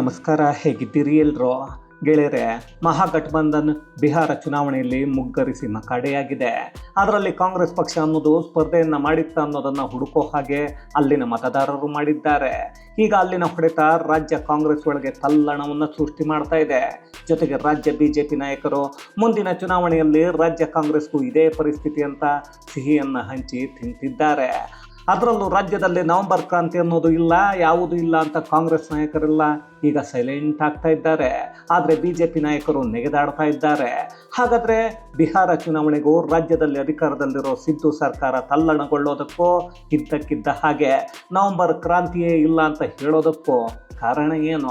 ನಮಸ್ಕಾರ, ಹೇಗಿದ್ದೀರಿ ಎಲ್ರು? ಗೆಳೆಯರೆ, ಮಹಾಗಠಬಂಧನ್ ಬಿಹಾರ ಚುನಾವಣೆಯಲ್ಲಿ ಮುಗ್ಗರಿಸಿ ಮಕಾಡೆಯಾಗಿದೆ. ಅದರಲ್ಲಿ ಕಾಂಗ್ರೆಸ್ ಪಕ್ಷ ಅನ್ನೋದು ಸ್ಪರ್ಧೆಯನ್ನು ಮಾಡಿತ್ತ ಅನ್ನೋದನ್ನು ಹುಡುಕೋ ಹಾಗೆ ಅಲ್ಲಿನ ಮತದಾರರು ಮಾಡಿದ್ದಾರೆ. ಈಗ ಅಲ್ಲಿನ ಹೊಡೆತ ರಾಜ್ಯ ಕಾಂಗ್ರೆಸ್ ಒಳಗೆ ತಲ್ಲಣವನ್ನು ಸೃಷ್ಟಿ ಮಾಡ್ತಾ ಇದೆ. ಜೊತೆಗೆ ರಾಜ್ಯ ಬಿಜೆಪಿ ನಾಯಕರು, ಮುಂದಿನ ಚುನಾವಣೆಯಲ್ಲಿ ರಾಜ್ಯ ಕಾಂಗ್ರೆಸ್ಗೂ ಇದೇ ಪರಿಸ್ಥಿತಿ ಅಂತ ಸಿಹಿಯನ್ನು ಹಂಚಿ ತಿಂತಿದ್ದಾರೆ. ಅದರಲ್ಲೂ ರಾಜ್ಯದಲ್ಲಿ ನವೆಂಬರ್ ಕ್ರಾಂತಿ ಅನ್ನೋದು ಇಲ್ಲ, ಯಾವುದೂ ಇಲ್ಲ ಅಂತ ಕಾಂಗ್ರೆಸ್ ನಾಯಕರೆಲ್ಲ ಈಗ ಸೈಲೆಂಟ್ ಆಗ್ತಾ ಇದ್ದಾರೆ. ಆದರೆ ಬಿ ಜೆ ಪಿ ನಾಯಕರು ನೆಗೆದಾಡ್ತಾ ಇದ್ದಾರೆ. ಹಾಗಾದರೆ ಬಿಹಾರ ಚುನಾವಣೆಗೂ ರಾಜ್ಯದಲ್ಲಿ ಅಧಿಕಾರದಲ್ಲಿರೋ ಸಿದ್ದು ಸರ್ಕಾರ ತಲ್ಲಣಗೊಳ್ಳೋದಕ್ಕೂ ಇದ್ದಕ್ಕಿದ್ದ ಹಾಗೆ ನವೆಂಬರ್ ಕ್ರಾಂತಿಯೇ ಇಲ್ಲ ಅಂತ ಹೇಳೋದಕ್ಕೂ ಕಾರಣ ಏನು?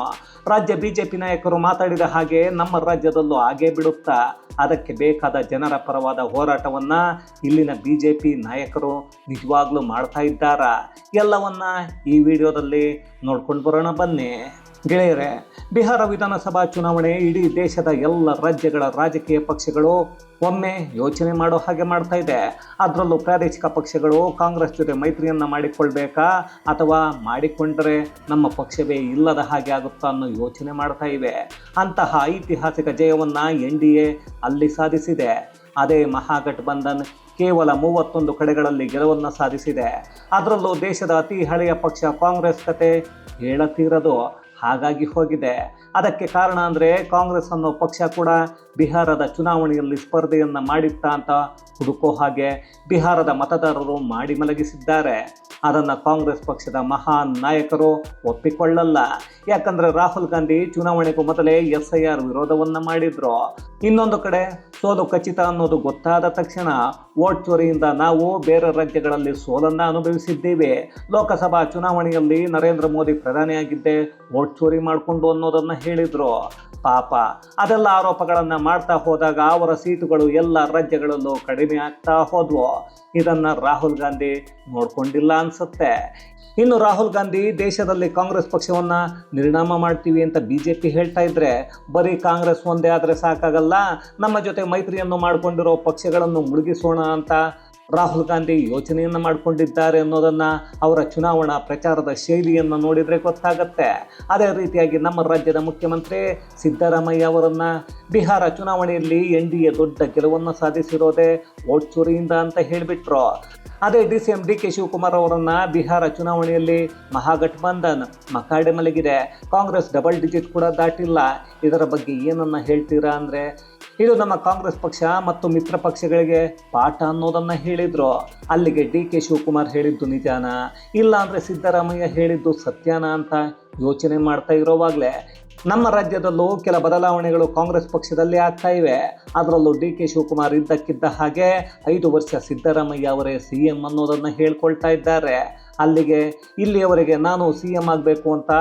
ರಾಜ್ಯ ಬಿ ಜೆ ಪಿ ನಾಯಕರು ಮಾತಾಡಿದ ಹಾಗೆ ನಮ್ಮ ರಾಜ್ಯದಲ್ಲೂ ಹಾಗೇ ಬಿಡುತ್ತಾ? ಅದಕ್ಕೆ ಬೇಕಾದ ಜನರ ಪರವಾದ ಹೋರಾಟವನ್ನು ಇಲ್ಲಿನ ಬಿ ಜೆ ಪಿ ನಾಯಕರು ನಿಜವಾಗ್ಲೂ ಮಾಡ್ತಾ ಇದ್ದಾರಾ? ಎಲ್ಲವನ್ನ ಈ ವಿಡಿಯೋದಲ್ಲಿ ನೋಡ್ಕೊಂಡು ಬರೋಣ, ಬನ್ನಿ. ಗೆಳೆಯರೆ, ಬಿಹಾರ ವಿಧಾನಸಭಾ ಚುನಾವಣೆ ಇಡೀ ದೇಶದ ಎಲ್ಲ ರಾಜ್ಯಗಳ ರಾಜಕೀಯ ಪಕ್ಷಗಳು ಒಮ್ಮೆ ಯೋಚನೆ ಮಾಡೋ ಹಾಗೆ ಮಾಡ್ತಾ ಇದೆ. ಅದರಲ್ಲೂ ಪ್ರಾದೇಶಿಕ ಪಕ್ಷಗಳು ಕಾಂಗ್ರೆಸ್ ಜೊತೆ ಮೈತ್ರಿಯನ್ನು ಮಾಡಿಕೊಳ್ಬೇಕಾ? ಅಥವಾ ಮಾಡಿಕೊಂಡರೆ ನಮ್ಮ ಪಕ್ಷವೇ ಇಲ್ಲದ ಹಾಗೆ ಆಗುತ್ತಾ ಅನ್ನೋ ಯೋಚನೆ ಮಾಡ್ತಾ ಇವೆ. ಅಂತಹ ಐತಿಹಾಸಿಕ ಜಯವನ್ನು ಎನ್ ಡಿ ಎ ಅಲ್ಲಿ ಸಾಧಿಸಿದೆ. ಅದೇ ಮಹಾಗಠಬಂಧನ್ ಕೇವಲ ಮೂವತ್ತೊಂದು ಕಡೆಗಳಲ್ಲಿ ಗೆಲುವನ್ನು ಸಾಧಿಸಿದೆ. ಅದರಲ್ಲೂ ದೇಶದ ಅತಿ ಹಳೆಯ ಪಕ್ಷ ಕಾಂಗ್ರೆಸ್ ಕತೆ ಹೇಳತೀರದು. ಹಾಗಾಗಿ ಹೋಗಿದೆ. ಅದಕ್ಕೆ ಕಾರಣ ಅಂದರೆ ಕಾಂಗ್ರೆಸ್ ಅನ್ನೋ ಪಕ್ಷ ಕೂಡ ಬಿಹಾರದ ಚುನಾವಣೆಯಲ್ಲಿ ಸ್ಪರ್ಧೆಯನ್ನು ಮಾಡಿತ್ತ ಅಂತ ಹುಡುಕೋ ಹಾಗೆ ಬಿಹಾರದ ಮತದಾರರು ಮಾಡಿ ಮಲಗಿಸಿದ್ದಾರೆ. ಅದನ್ನು ಕಾಂಗ್ರೆಸ್ ಪಕ್ಷದ ಮಹಾನ್ ನಾಯಕರು ಒಪ್ಪಿಕೊಳ್ಳಲ್ಲ. ಯಾಕಂದರೆ ರಾಹುಲ್ ಗಾಂಧಿ ಚುನಾವಣೆಗೂ ಮೊದಲೇ ಎಸ್ ಐ ಆರ್ ವಿರೋಧವನ್ನು ಮಾಡಿದ್ರು. ಇನ್ನೊಂದು ಕಡೆ ಸೋಲು ಖಚಿತ ಅನ್ನೋದು ಗೊತ್ತಾದ ತಕ್ಷಣ ವೋಟ್ ಚೋರಿಯಿಂದ ನಾವು ಬೇರೆ ರಾಜ್ಯಗಳಲ್ಲಿ ಸೋಲನ್ನು ಅನುಭವಿಸಿದ್ದೇವೆ. ಲೋಕಸಭಾ ಚುನಾವಣೆಯಲ್ಲಿ ನರೇಂದ್ರ ಮೋದಿ ಪ್ರಧಾನಿಯಾಗಿದ್ದೆ ವೋಟ್ ಚೋರಿ ಮಾಡಿಕೊಂಡು ಅನ್ನೋದನ್ನು ಹೇಳಿದರು. ಪಾಪ. ಅದೆಲ್ಲ ಆರೋಪಗಳನ್ನು ಮಾಡ್ತಾ ಹೋದಾಗ ಅವರ ಸೀಟುಗಳು ಎಲ್ಲ ರಾಜ್ಯಗಳಲ್ಲೂ ಕಡಿಮೆ ಆಗ್ತಾ ಹೋದ್ವು. ಇದನ್ನು ರಾಹುಲ್ ಗಾಂಧಿ ನೋಡಿಕೊಂಡಿಲ್ಲ ಅನಿಸುತ್ತೆ. ಇನ್ನು ರಾಹುಲ್ ಗಾಂಧಿ ದೇಶದಲ್ಲಿ ಕಾಂಗ್ರೆಸ್ ಪಕ್ಷವನ್ನು ನಿರ್ಣಾಮ ಮಾಡ್ತೀವಿ ಅಂತ ಬಿ ಜೆ ಪಿ ಹೇಳ್ತಾ ಇದ್ರೆ, ಬರೀ ಕಾಂಗ್ರೆಸ್ ಒಂದೇ ಆದರೆ ಸಾಕಾಗಲ್ಲ, ನಮ್ಮ ಜೊತೆ ಮೈತ್ರಿಯನ್ನು ಮಾಡಿಕೊಂಡಿರೋ ಪಕ್ಷಗಳನ್ನು ಮುಳುಗಿಸೋಣ ಅಂತ ರಾಹುಲ್ ಗಾಂಧಿ ಯೋಚನೆಯನ್ನು ಮಾಡಿಕೊಂಡಿದ್ದಾರೆ ಅನ್ನೋದನ್ನು ಅವರ ಚುನಾವಣಾ ಪ್ರಚಾರದ ಶೈಲಿಯನ್ನು ನೋಡಿದರೆ ಗೊತ್ತಾಗತ್ತೆ. ಅದೇ ರೀತಿಯಾಗಿ ನಮ್ಮ ರಾಜ್ಯದ ಮುಖ್ಯಮಂತ್ರಿ ಸಿದ್ದರಾಮಯ್ಯ ಅವರನ್ನು ಬಿಹಾರ ಚುನಾವಣೆಯಲ್ಲಿ ಎನ್ ಡಿ ಎ ದೊಡ್ಡ ಗೆಲುವನ್ನು ಸಾಧಿಸಿರೋದೇ ವೋಟ್ ಚೋರಿಯಿಂದ ಅಂತ ಹೇಳಿಬಿಟ್ರು. ಅದೇ D C M D K Shivakumar ಅವರನ್ನು ಬಿಹಾರ ಚುನಾವಣೆಯಲ್ಲಿ ಮಹಾಗಠಬಂಧನ್ ಮಕಾಡೆ ಮಲಗಿದೆ. ಕಾಂಗ್ರೆಸ್ ಡಬಲ್ ಡಿಜಿಟ್ ಕೂಡ ದಾಟಿಲ್ಲ. ಇದರ ಬಗ್ಗೆ ಏನನ್ನ ಹೇಳ್ತೀರಾ ಅಂದರೆ ಇದು ನಮ್ಮ ಕಾಂಗ್ರೆಸ್ ಪಕ್ಷ ಮತ್ತು ಮಿತ್ರ ಪಕ್ಷಗಳಿಗೆ ಪಾಠ ಅನ್ನೋದನ್ನ ಹೇಳಿದ್ರು. ಅಲ್ಲಿಗೆ ಡಿ ಕೆ ಶಿವಕುಮಾರ್ ಹೇಳಿದ್ದು ನಿಜಾನ? ಇಲ್ಲ ಅಂದ್ರೆ ಸಿದ್ದರಾಮಯ್ಯ ಹೇಳಿದ್ದು ಸತ್ಯಾನ ಅಂತ ಯೋಚನೆ ಮಾಡ್ತಾ ಇರೋವಾಗ್ಲೇ. ನಮ್ಮ ರಾಜ್ಯದಲ್ಲೂ ಕೆಲ ಬದಲಾವಣೆಗಳು ಕಾಂಗ್ರೆಸ್ ಪಕ್ಷದಲ್ಲಿ ಆಗ್ತಾ ಇವೆ. ಅದರಲ್ಲೂ ಡಿ ಕೆ ಶಿವಕುಮಾರ್ ಇದ್ದಕ್ಕಿದ್ದ ಹಾಗೆ ಐದು ವರ್ಷ ಸಿದ್ದರಾಮಯ್ಯ ಅವರೇ ಸಿ ಎಂ ಅನ್ನೋದನ್ನು ಹೇಳ್ಕೊಳ್ತಾ ಇದ್ದಾರೆ. ಅಲ್ಲಿಗೆ ಇಲ್ಲಿಯವರೆಗೆ ನಾನು ಸಿ ಎಂ ಆಗಬೇಕು ಅಂತ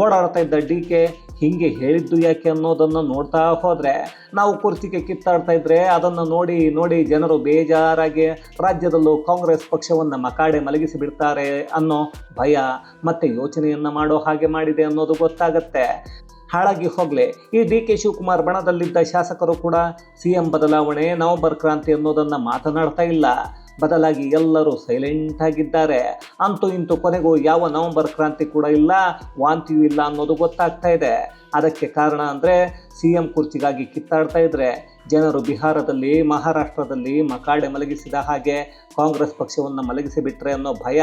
ಓಡಾಡ್ತಾ ಇದ್ದ ಡಿ ಕೆ ಹೀಗೆ ಹೇಳಿದ್ದು ಯಾಕೆ ಅನ್ನೋದನ್ನು ನೋಡ್ತಾ ಹೋದರೆ ನಾವು ಕುರ್ಚಿಗೆ ಕಿತ್ತಾಡ್ತಾ ಇದ್ದರೆ ಅದನ್ನು ನೋಡಿ ನೋಡಿ ಜನರು ಬೇಜಾರಾಗಿ ರಾಜ್ಯದಲ್ಲೂ ಕಾಂಗ್ರೆಸ್ ಪಕ್ಷವನ್ನು ಮಕಾಡೆ ಮಲಗಿಸಿ ಬಿಡ್ತಾರೆ ಅನ್ನೋ ಭಯ ಮತ್ತೆ ಯೋಚನೆಯನ್ನು ಮಾಡೋ ಹಾಗೆ ಮಾಡಿದೆ ಅನ್ನೋದು ಗೊತ್ತಾಗತ್ತೆ. ಹಾಳಾಗಿ ಹೋಗಲಿ. ಈ ಡಿ ಕೆ ಶಿವಕುಮಾರ್ ಬಣದಲ್ಲಿದ್ದ ಶಾಸಕರು ಕೂಡ ಸಿ ಎಂ ಬದಲಾವಣೆ, ನವಂಬರ್ ಕ್ರಾಂತಿ ಅನ್ನೋದನ್ನು ಮಾತನಾಡ್ತಾ ಇಲ್ಲ. ಬದಲಾಗಿ ಎಲ್ಲರೂ ಸೈಲೆಂಟ್ ಆಗಿದ್ದಾರೆ. ಅಂತೂ ಇಂತೂ ಕೊನೆಗೂ ಯಾವ ನವೆಂಬರ್ ಕ್ರಾಂತಿ ಕೂಡ ಇಲ್ಲ, ವಾಂತಿಯೂ ಇಲ್ಲ ಅನ್ನೋದು ಗೊತ್ತಾಗ್ತಾ ಇದೆ. ಅದಕ್ಕೆ ಕಾರಣ ಅಂದರೆ ಸಿ ಎಂ ಕುರ್ಚಿಗಾಗಿ ಕಿತ್ತಾಡ್ತಾ ಇದ್ರೆ ಜನರು ಬಿಹಾರದಲ್ಲಿ, ಮಹಾರಾಷ್ಟ್ರದಲ್ಲಿ ಮಕಾಡೆ ಮಲಗಿಸಿದ ಹಾಗೆ ಕಾಂಗ್ರೆಸ್ ಪಕ್ಷವನ್ನು ಮಲಗಿಸಿ ಬಿಟ್ರೆ ಅನ್ನೋ ಭಯ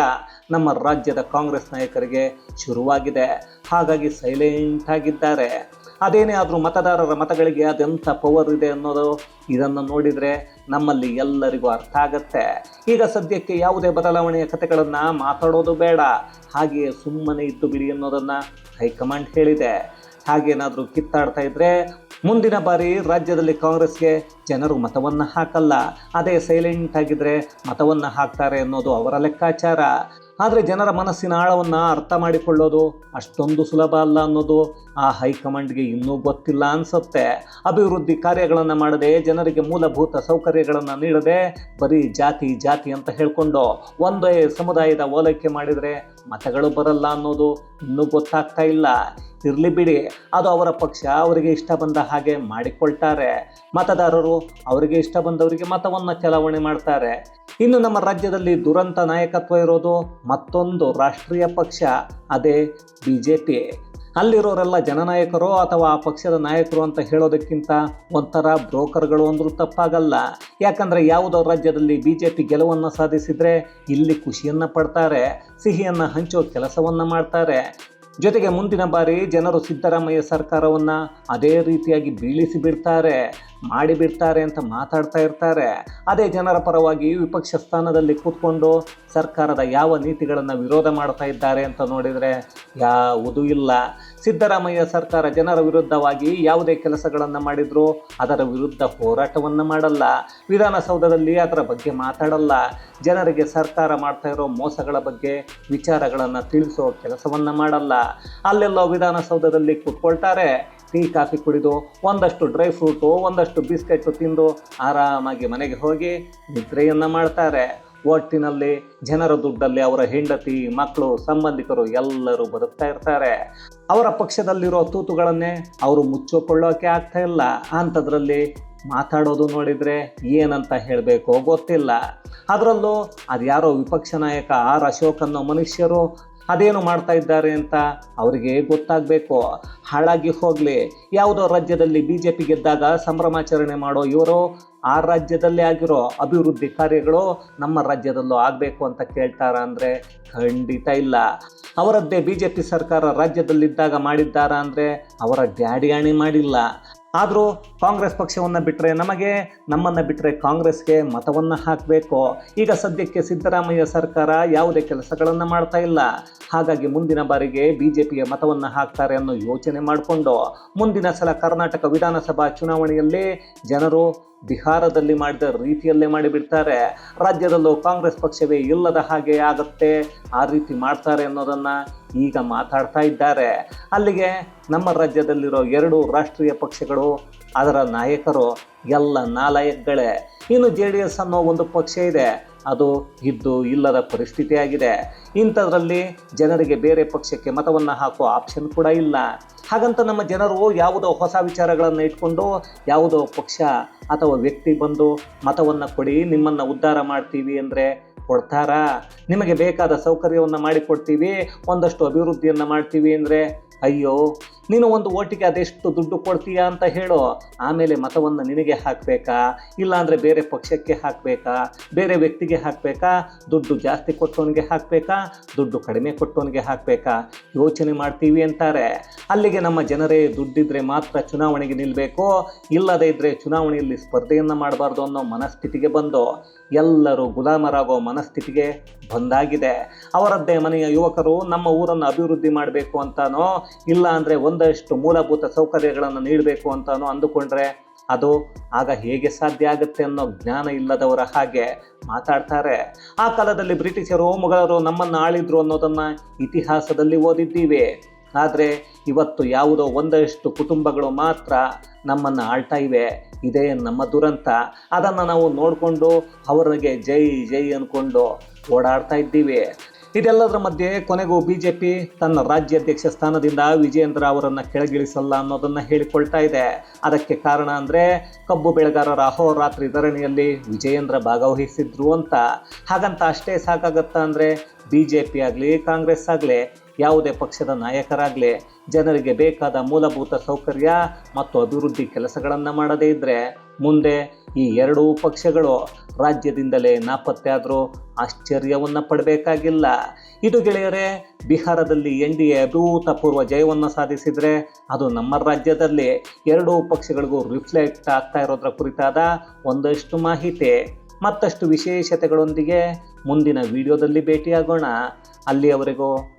ನಮ್ಮ ರಾಜ್ಯದ ಕಾಂಗ್ರೆಸ್ ನಾಯಕರಿಗೆ ಶುರುವಾಗಿದೆ. ಹಾಗಾಗಿ ಸೈಲೆಂಟ್ ಆಗಿದ್ದಾರೆ. ಅದೇನೇ ಆದರೂ ಮತದಾರರ ಮತಗಳಿಗೆ ಅದೆಂಥ ಪವರ್ ಇದೆ ಅನ್ನೋದು ಇದನ್ನು ನೋಡಿದರೆ ನಮ್ಮಲ್ಲಿ ಎಲ್ಲರಿಗೂ ಅರ್ಥ ಆಗತ್ತೆ. ಈಗ ಸದ್ಯಕ್ಕೆ ಯಾವುದೇ ಬದಲಾವಣೆಯ ಕಥೆಗಳನ್ನು ಮಾತಾಡೋದು ಬೇಡ. ಹಾಗೆಯೇ ಸುಮ್ಮನೆ ಇದ್ದು ಬಿಡಿ ಅನ್ನೋದನ್ನು ಹೈಕಮಾಂಡ್ ಹೇಳಿದೆ. ಹಾಗೇನಾದರೂ ಕಿತ್ತಾಡ್ತಾ ಇದ್ರೆ ಮುಂದಿನ ಬಾರಿ ರಾಜ್ಯದಲ್ಲಿ ಕಾಂಗ್ರೆಸ್ಗೆ ಜನರು ಮತವನ್ನು ಹಾಕಲ್ಲ. ಅದೇ ಸೈಲೆಂಟ್ ಆಗಿದ್ರೆ ಮತವನ್ನು ಹಾಕ್ತಾರೆ ಅನ್ನೋದು ಅವರ ಲೆಕ್ಕಾಚಾರ. ಆದರೆ ಜನರ ಮನಸ್ಸಿನ ಆಳವನ್ನು ಅರ್ಥ ಮಾಡಿಕೊಳ್ಳೋದು ಅಷ್ಟೊಂದು ಸುಲಭ ಅಲ್ಲ ಅನ್ನೋದು ಆ ಹೈಕಮಾಂಡ್ಗೆ ಇನ್ನೂ ಗೊತ್ತಿಲ್ಲ ಅನಿಸುತ್ತೆ. ಅಭಿವೃದ್ಧಿ ಕಾರ್ಯಗಳನ್ನು ಮಾಡದೆ, ಜನರಿಗೆ ಮೂಲಭೂತ ಸೌಕರ್ಯಗಳನ್ನು ನೀಡದೆ ಬರೀ ಜಾತಿ ಜಾತಿ ಅಂತ ಹೇಳಿಕೊಂಡು ಒಂದೇ ಸಮುದಾಯದ ಓಲೈಕೆ ಮಾಡಿದರೆ ಮತಗಳು ಬರಲ್ಲ ಅನ್ನೋದು ಇನ್ನೂ ಗೊತ್ತಾಗ್ತಾ ಇಲ್ಲ. ಇರಲಿ ಬಿಡಿ, ಅದು ಅವರ ಪಕ್ಷ, ಅವರಿಗೆ ಇಷ್ಟ ಬಂದ ಹಾಗೆ ಮಾಡಿಕೊಳ್ತಾರೆ. ಮತದಾರರು ಅವರಿಗೆ ಇಷ್ಟ ಬಂದವರಿಗೆ ಮತವನ್ನು ಚಲಾವಣೆ ಮಾಡ್ತಾರೆ. ಇನ್ನು ನಮ್ಮ ರಾಜ್ಯದಲ್ಲಿ ದುರಂತ ನಾಯಕತ್ವ ಇರೋದು ಮತ್ತೊಂದು ರಾಷ್ಟ್ರೀಯ ಪಕ್ಷ, ಅದೇ ಬಿ ಜೆ ಪಿ ಅಲ್ಲಿರೋರೆಲ್ಲ ಜನನಾಯಕರು ಅಥವಾ ಆ ಪಕ್ಷದ ನಾಯಕರು ಅಂತ ಹೇಳೋದಕ್ಕಿಂತ ಒಂಥರ ಬ್ರೋಕರ್ಗಳು ಅಂದರೂ ತಪ್ಪಾಗಲ್ಲ. ಯಾಕಂದರೆ ಯಾವುದೋ ರಾಜ್ಯದಲ್ಲಿ ಬಿ ಜೆ ಪಿ ಗೆಲುವನ್ನು ಸಾಧಿಸಿದರೆ ಇಲ್ಲಿ ಖುಷಿಯನ್ನು ಪಡ್ತಾರೆ, ಸಿಹಿಯನ್ನು ಹಂಚೋ ಕೆಲಸವನ್ನು ಮಾಡ್ತಾರೆ. ಜೊತೆಗೆ ಮುಂದಿನ ಬಾರಿ ಜನರು ಸಿದ್ದರಾಮಯ್ಯ ಸರ್ಕಾರವನ್ನು ಅದೇ ರೀತಿಯಾಗಿ ಬೀಳಿಸಿ ಬಿಡ್ತಾರೆ. ಮಾಡಿಬಿಡ್ತಾರೆ ಅಂತ ಮಾತಾಡ್ತಾ ಇರ್ತಾರೆ. ಅದೇ ಜನರ ಪರವಾಗಿ ವಿಪಕ್ಷ ಸ್ಥಾನದಲ್ಲಿ ಕೂತ್ಕೊಂಡು ಸರ್ಕಾರದ ಯಾವ ನೀತಿಗಳನ್ನು ವಿರೋಧ ಮಾಡ್ತಾ ಇದ್ದಾರೆ ಅಂತ ನೋಡಿದರೆ ಯಾವುದೂ ಇಲ್ಲ. ಸಿದ್ದರಾಮಯ್ಯ ಸರ್ಕಾರ ಜನರ ವಿರುದ್ಧವಾಗಿ ಯಾವುದೇ ಕೆಲಸಗಳನ್ನು ಮಾಡಿದರೂ ಅದರ ವಿರುದ್ಧ ಹೋರಾಟವನ್ನು ಮಾಡಲ್ಲ. ವಿಧಾನಸೌಧದಲ್ಲಿ ಅದರ ಬಗ್ಗೆ ಮಾತಾಡಲ್ಲ. ಜನರಿಗೆ ಸರ್ಕಾರ ಮಾಡ್ತಾ ಇರೋ ಮೋಸಗಳ ಬಗ್ಗೆ ವಿಚಾರಗಳನ್ನು ತಿಳಿಸೋ ಕೆಲಸವನ್ನು ಮಾಡಲ್ಲ. ಅಲ್ಲೆಲ್ಲೋ ವಿಧಾನಸೌಧದಲ್ಲಿ ಕೂತ್ಕೊಳ್ತಾರೆ. ಟೀ, ಕಾಫಿ ಕುಡಿದು ಒಂದಷ್ಟು ಡ್ರೈ ಫ್ರೂಟು, ಒಂದಷ್ಟು ಬಿಸ್ಕೆಟ್ಸು ತಿಂದು ಆರಾಮಾಗಿ ಮನೆಗೆ ಹೋಗಿ ನಿದ್ರೆಯನ್ನು ಮಾಡ್ತಾರೆ. ಒಟ್ಟಿನಲ್ಲಿ ಜನರ ದುಡ್ಡಲ್ಲಿ ಅವರ ಹೆಂಡತಿ, ಮಕ್ಕಳು, ಸಂಬಂಧಿಕರು ಎಲ್ಲರೂ ಬದುಕ್ತಾ ಇರ್ತಾರೆ. ಅವರ ಪಕ್ಷದಲ್ಲಿರೋ ತೂತುಗಳನ್ನೇ ಅವರು ಮುಚ್ಚಿಕೊಳ್ಳೋಕೆ ಆಗ್ತಾ ಇಲ್ಲ. ಅಂಥದ್ರಲ್ಲಿ ಮಾತಾಡೋದು ನೋಡಿದರೆ ಏನಂತ ಹೇಳಬೇಕೋ ಗೊತ್ತಿಲ್ಲ. ಅದರಲ್ಲೂ ಅದು ಯಾರೋ ವಿಪಕ್ಷ ನಾಯಕ ಆರ್ ಅಶೋಕ್ ಅನ್ನೋ ಮನುಷ್ಯರು ಅದೇನು ಮಾಡ್ತಾ ಇದ್ದಾರೆ ಅಂತ ಅವರಿಗೆ ಗೊತ್ತಾಗಬೇಕು. ಹಾಳಾಗಿ ಹೋಗಲಿ. ಯಾವುದೋ ರಾಜ್ಯದಲ್ಲಿ ಬಿ ಜೆ ಪಿ ಗೆದ್ದಾಗ ಸಂಭ್ರಮಾಚರಣೆ ಮಾಡೋ ಇವರು, ಆ ರಾಜ್ಯದಲ್ಲೇ ಆಗಿರೋ ಅಭಿವೃದ್ಧಿ ಕಾರ್ಯಗಳು ನಮ್ಮ ರಾಜ್ಯದಲ್ಲೂ ಆಗಬೇಕು ಅಂತ ಕೇಳ್ತಾರ ಅಂದರೆ ಖಂಡಿತ ಇಲ್ಲ. ಅವರದ್ದೇ ಬಿ ಜೆ ಪಿ ಸರ್ಕಾರ ರಾಜ್ಯದಲ್ಲಿದ್ದಾಗ ಮಾಡಿದ್ದಾರಾ ಅಂದರೆ ಅವರ ಡ್ಯಾಡಿ ಅಣಿ ಮಾಡಿಲ್ಲ. ಆದರೂ ಕಾಂಗ್ರೆಸ್ ಪಕ್ಷವನ್ನು ಬಿಟ್ಟರೆ ನಮಗೆ, ನಮ್ಮನ್ನು ಬಿಟ್ಟರೆ ಕಾಂಗ್ರೆಸ್ಗೆ ಮತವನ್ನು ಹಾಕಬೇಕು. ಈಗ ಸದ್ಯಕ್ಕೆ ಸಿದ್ದರಾಮಯ್ಯ ಸರ್ಕಾರ ಯಾವುದೇ ಕೆಲಸಗಳನ್ನು ಮಾಡ್ತಾ ಇಲ್ಲ. ಹಾಗಾಗಿ ಮುಂದಿನ ಬಾರಿಗೆ ಬಿ ಜೆ ಪಿಗೆ ಮತವನ್ನು ಹಾಕ್ತಾರೆ ಅನ್ನೋ ಯೋಚನೆ ಮಾಡಿಕೊಂಡು, ಮುಂದಿನ ಸಲ ಕರ್ನಾಟಕ ವಿಧಾನಸಭಾ ಚುನಾವಣೆಯಲ್ಲಿ ಜನರು ಬಿಹಾರದಲ್ಲಿ ಮಾಡಿದ ರೀತಿಯಲ್ಲೇ ಮಾಡಿಬಿಡ್ತಾರೆ. ರಾಜ್ಯದಲ್ಲೂ ಕಾಂಗ್ರೆಸ್ ಪಕ್ಷವೇ ಇಲ್ಲದ ಹಾಗೆ ಆಗುತ್ತೆ, ಆ ರೀತಿ ಮಾಡ್ತಾರೆ ಅನ್ನೋದನ್ನು ಈಗ ಮಾತಾಡ್ತಾ ಇದ್ದಾರೆ. ಅಲ್ಲಿಗೆ ನಮ್ಮ ರಾಜ್ಯದಲ್ಲಿರೋ ಎರಡು ರಾಷ್ಟ್ರೀಯ ಪಕ್ಷಗಳು, ಅದರ ನಾಯಕರು, ಎಲ್ಲ ನಾಲಾಯಕಗಳೇ. ಇನ್ನು ಜೆ ಡಿ ಎಸ್ ಅನ್ನೋ ಒಂದು ಪಕ್ಷ ಇದೆ. ಅದು ಇದ್ದು ಇಲ್ಲದ ಪರಿಸ್ಥಿತಿ ಆಗಿದೆ ಇಂಥದ್ರಲ್ಲಿ ಜನರಿಗೆ ಬೇರೆ ಪಕ್ಷಕ್ಕೆ ಮತವನ್ನು ಹಾಕುವ ಆಪ್ಷನ್ ಕೂಡ ಇಲ್ಲ. ಹಾಗಂತ ನಮ್ಮ ಜನರು ಯಾವುದೋ ಹೊಸ ವಿಚಾರಗಳನ್ನು ಇಟ್ಕೊಂಡು, ಯಾವುದೋ ಪಕ್ಷ ಅಥವಾ ವ್ಯಕ್ತಿ ಬಂದು ಮತವನ್ನು ಕೊಡಿ, ನಿಮ್ಮನ್ನು ಉದ್ಧಾರ ಮಾಡ್ತೀವಿ ಅಂದರೆ ಕೊಡ್ತಾರಾ? ನಿಮಗೆ ಬೇಕಾದ ಸೌಕರ್ಯವನ್ನು ಮಾಡಿಕೊಡ್ತೀವಿ ಒಂದಷ್ಟು ಅಭಿವೃದ್ಧಿಯನ್ನು ಮಾಡ್ತೀವಿ ಅಂದರೆ ಅಯ್ಯೋ ನೀನು ಒಂದು ಓಟಿಗೆ ಅದೆಷ್ಟು ದುಡ್ಡು ಕೊಡ್ತೀಯಾ ಅಂತ ಹೇಳೋ ಆಮೇಲೆ ಮತವನ್ನು ನಿನಗೆ ಹಾಕಬೇಕಾ? ಇಲ್ಲಾಂದರೆ ಬೇರೆ ಪಕ್ಷಕ್ಕೆ ಹಾಕಬೇಕಾ? ಬೇರೆ ವ್ಯಕ್ತಿಗೆ ಹಾಕಬೇಕಾ? ದುಡ್ಡು ಜಾಸ್ತಿ ಕೊಟ್ಟವನಿಗೆ ಹಾಕಬೇಕಾ? ದುಡ್ಡು ಕಡಿಮೆ ಕೊಟ್ಟವನಿಗೆ ಹಾಕಬೇಕಾ? ಯೋಚನೆ ಮಾಡ್ತೀವಿ ಅಂತಾರೆ. ಅಲ್ಲಿಗೆ ನಮ್ಮ ಜನರೇ ದುಡ್ಡಿದ್ರೆ ಮಾತ್ರ ಚುನಾವಣೆಗೆ ನಿಲ್ಲಬೇಕು ಇಲ್ಲದೇ ಇದ್ದರೆ ಚುನಾವಣೆಯಲ್ಲಿ ಸ್ಪರ್ಧೆಯನ್ನು ಮಾಡಬಾರ್ದು ಅನ್ನೋ ಮನಸ್ಥಿತಿಗೆ ಬಂದು ಎಲ್ಲರೂ ಗುಲಾಮರಾಗೋ ಮನಸ್ಥಿತಿಗೆ ಬಂದಾಗಿದೆ. ಅವರದ್ದೇ ಮನೆಯ ಯುವಕರು ನಮ್ಮ ಊರನ್ನು ಅಭಿವೃದ್ಧಿ ಮಾಡಬೇಕು ಅಂತಾನೋ? ಇಲ್ಲ ಅಂದರೆ ಒಂದಷ್ಟು ಮೂಲಭೂತ ಸೌಕರ್ಯಗಳನ್ನು ನೀಡಬೇಕು ಅಂತ ಅಂದುಕೊಂಡ್ರೆ ಅದು ಆಗ ಹೇಗೆ ಸಾಧ್ಯ ಆಗುತ್ತೆ ಅನ್ನೋ ಜ್ಞಾನ ಇಲ್ಲದವರ ಹಾಗೆ ಮಾತಾಡ್ತಾರೆ. ಆ ಕಾಲದಲ್ಲಿ ಬ್ರಿಟಿಷರು, ಮೊಘಲರು ನಮ್ಮನ್ನು ಆಳಿದ್ರು ಅನ್ನೋದನ್ನು ಇತಿಹಾಸದಲ್ಲಿ ಓದಿದ್ದೀವಿ. ಆದರೆ ಇವತ್ತು ಯಾವುದೋ ಒಂದಷ್ಟು ಕುಟುಂಬಗಳು ಮಾತ್ರ ನಮ್ಮನ್ನು ಆಳ್ತಾ ಇವೆ. ಇದೇ ನಮ್ಮ ದುರಂತ. ಅದನ್ನು ನಾವು ನೋಡಿಕೊಂಡು ಅವರಿಗೆ ಜೈ ಜೈ ಅಂದ್ಕೊಂಡು ಓಡಾಡ್ತಾ ಇದ್ದೀವಿ. ಇದೆಲ್ಲದರ ಮಧ್ಯೆ ಕೊನೆಗೂ ಬಿಜೆಪಿ ತನ್ನ ರಾಜ್ಯಾಧ್ಯಕ್ಷ ಸ್ಥಾನದಿಂದ ವಿಜಯೇಂದ್ರ ಅವರನ್ನು ಕೆಳಗಿಳಿಸಲ್ಲ ಅನ್ನೋದನ್ನು ಹೇಳಿಕೊಳ್ತಾ ಇದೆ. ಅದಕ್ಕೆ ಕಾರಣ ಅಂದರೆ ಕಬ್ಬು ಬೆಳೆಗಾರರ ಅಹೋರಾತ್ರಿ ಧರಣಿಯಲ್ಲಿ ವಿಜಯೇಂದ್ರ ಭಾಗವಹಿಸಿದ್ರು ಅಂತ. ಹಾಗಂತ ಅಷ್ಟೇ ಸಾಕಾಗತ್ತಾ ಅಂದರೆ ಬಿ ಜೆ ಪಿ ಆಗಲಿ, ಕಾಂಗ್ರೆಸ್ ಆಗಲಿ ಯಾವುದೇ ಪಕ್ಷದ ನಾಯಕರಾಗಲಿ ಜನರಿಗೆ ಬೇಕಾದ ಮೂಲಭೂತ ಸೌಕರ್ಯ ಮತ್ತು ಅಭಿವೃದ್ಧಿ ಕೆಲಸಗಳನ್ನು ಮಾಡದೇ ಇದ್ದರೆ ಮುಂದೆ ಈ ಎರಡೂ ಪಕ್ಷಗಳು ರಾಜ್ಯದಿಂದಲೇ ನಾಪತ್ತೆ ಆದರೂ ಆಶ್ಚರ್ಯವನ್ನು ಪಡಬೇಕಾಗಿಲ್ಲ. ಇದು ಗೆಳೆಯರೇ, ಬಿಹಾರದಲ್ಲಿ ಎನ್ ಡಿ ಎ ಅಭೂತಪೂರ್ವ ಜಯವನ್ನು ಸಾಧಿಸಿದರೆ ಅದು ನಮ್ಮ ರಾಜ್ಯದಲ್ಲಿ ಎರಡೂ ಪಕ್ಷಗಳಿಗೂ ರಿಫ್ಲೆಕ್ಟ್ ಆಗ್ತಾ ಇರೋದ್ರ ಕುರಿತಾದ ಒಂದಷ್ಟು ಮಾಹಿತಿ. ಮತ್ತಷ್ಟು ವಿಶೇಷತೆಗಳೊಂದಿಗೆ ಮುಂದಿನ ವಿಡಿಯೋದಲ್ಲಿ ಭೇಟಿಯಾಗೋಣ. ಅಲ್ಲಿಯವರೆಗೂ